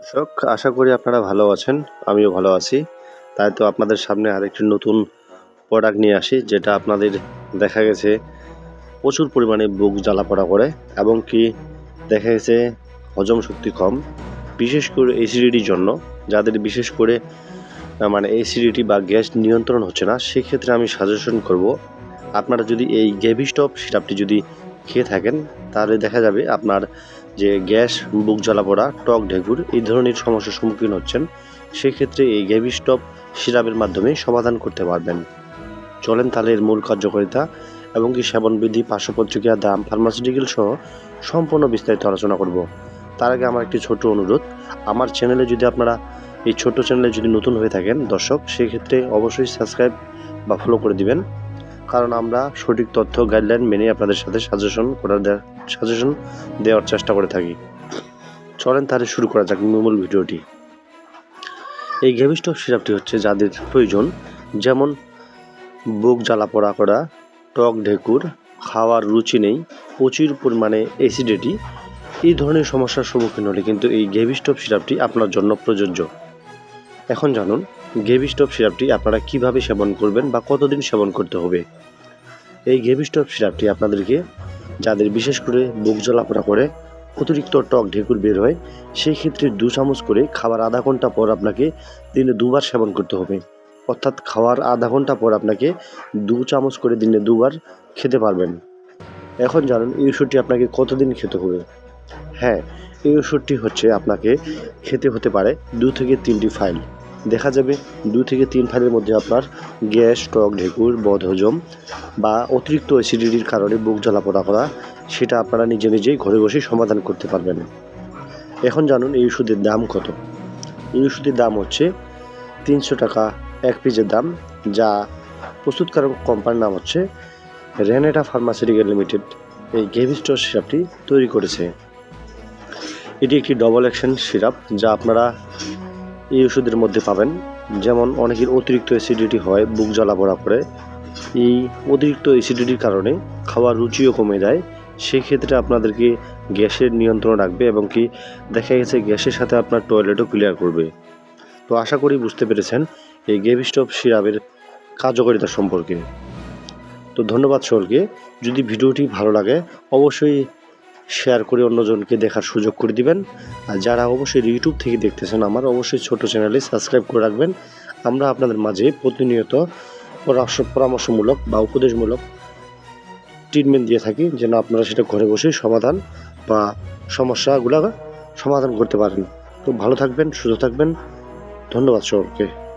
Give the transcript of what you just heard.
দর্শক, আশা করি আপনারা ভালো আছেন, আমিও ভালো আছি। তাই তো আপনাদের সামনে আরেকটি নতুন প্রোডাক্ট নিয়ে আসি, যেটা আপনাদের দেখা গেছে প্রচুর পরিমাণে বুক জ্বালাপড়া করে এবং কি দেখা গেছে হজম শক্তি কম। বিশেষ করে অ্যাসিডিটির জন্য, যাদের বিশেষ করে মানে এসিডিটি বা গ্যাস নিয়ন্ত্রণ হচ্ছে না, সেক্ষেত্রে আমি সাজেশন করব, আপনারা যদি এই গ্যাভিস্টপ সিরাপটি যদি খেয়ে থাকেন, তাহলে দেখা যাবে আপনার যে গ্যাস, বুক জ্বালা পড়া, টক ঢেকুর এই ধরনের সমস্যার সম্মুখীন হচ্ছেন, সেক্ষেত্রে এই গ্যাভিস্টপ সিরাপের মাধ্যমে সমাধান করতে পারবেন। চলেন তাহলে এর মূল কার্যকারিতা এবং কি সেবন বিধি পার্শ্বপত্রিকা দাম ফার্মাসিউটিক্যাল সহ সম্পূর্ণ বিস্তারিত আলোচনা করব। তার আগে আমার একটি ছোট অনুরোধ, আমার চ্যানেলে যদি আপনারা এই ছোট চ্যানেলে যদি নতুন হয়ে থাকেন দর্শক, সেক্ষেত্রে অবশ্যই সাবস্ক্রাইব বা ফলো করে দিবেন। কারণ আমরা সঠিক তথ্য গাইডলাইন মেনে আপনাদের সাথে সাজেশন করার সাজেশন দেওয়ার চেষ্টা করে থাকি। চলেন তাহলে শুরু করা যাক মূল ভিডিওটি। এই গ্যাভিস্টপ সিরাপটি হচ্ছে যাদের প্রয়োজন, যেমন বুক জ্বালা পোড়া করা, টক ঢেকুর, খাওয়ার রুচি নেই, প্রচুর পরিমাণে অ্যাসিডিটি এই ধরনের সমস্যার সম্মুখীন হলে কিন্তু এই গ্যাভিস্টপ সিরাপটি আপনার জন্য প্রযোজ্য। এখন জানুন গ্যাভিস্টপ সিরাপটি আপনারা কীভাবে সেবন করবেন বা কতদিন সেবন করতে হবে? এই গ্যাভিস্টপ সিরাপটি আপনাদেরকে যাদের বিশেষ করে বুক জ্বালাপোড়া করে, অতিরিক্ত টক ঢেকুর বের হয়, সেই ক্ষেত্রে দু চামচ করে খাবার আধা ঘণ্টা পর আপনাকে দিনে দুবার সেবন করতে হবে। অর্থাৎ খাওয়ার আধা ঘণ্টা পর আপনাকে দু চামচ করে দিনে দুবার খেতে পারবেন। এখন জানুন, এই ওষুধটি আপনাকে কতদিন খেতে হবে? হ্যাঁ এই ওষুধটি হচ্ছে আপনাকে খেতে হতে পারে দু থেকে তিনটি ফাইল। দেখা যাবে দু থেকে তিন ফাইলের মধ্যে আপনার গ্যাস, টক, ঢেকুর, বদহজম বা অতিরিক্ত অ্যাসিডিটির কারণে বুক জ্বালাপোড়া করা, সেটা আপনারা নিজে নিজেই ঘরে বসে সমাধান করতে পারবেন। এখন জানুন এই ওষুধের দাম কত। এই ওষুধের দাম হচ্ছে তিনশো টাকা এক পিসের দাম, যা প্রস্তুতকারক কোম্পানির নাম হচ্ছে রেনেটা ফার্মাসিউটিক্যাল লিমিটেড। এই গেভিস্টোর সিরাপটি তৈরি করেছে। এটি একটি ডবল অ্যাকশন সিরাপ, যা আপনারা এই ওষুধের মধ্যে পাবেন। যেমন অনেকের অতিরিক্ত অ্যাসিডিটি হয়, বুক জ্বালা পড়া করে। এই অতিরিক্ত অ্যাসিডিটির কারণে খাওয়ার রুচিও কমে যায়। সেক্ষেত্রে আপনাদেরকে গ্যাসের নিয়ন্ত্রণ রাখবে এবং কি দেখা গেছে গ্যাসের সাথে আপনার টয়লেটও ক্লিয়ার করবে। তো আশা করি বুঝতে পেরেছেন এই গেভিস্টপ সিরাপের কার্যকারিতা সম্পর্কে। তো ধন্যবাদ সকলকে। যদি ভিডিওটি ভালো লাগে, অবশ্যই শেয়ার করে অন্যজনকে দেখার সুযোগ করে দিবেন। আর যারা অবশ্যই ইউটিউব থেকে দেখতেছেন আমার, অবশ্যই ছোট চ্যানেলে সাবস্ক্রাইব করে রাখবেন। আমরা আপনাদের মাঝে প্রতিনিয়ত পরামর্শ, পরামর্শমূলক বা উপদেশমূলক ট্রিটমেন্ট দিয়ে থাকি, যেন আপনারা সেটা ঘরে বসে সমাধান বা সমস্যাগুলো সমাধান করতে পারেন। তো ভালো থাকবেন, সুস্থ থাকবেন। ধন্যবাদ সকলকে।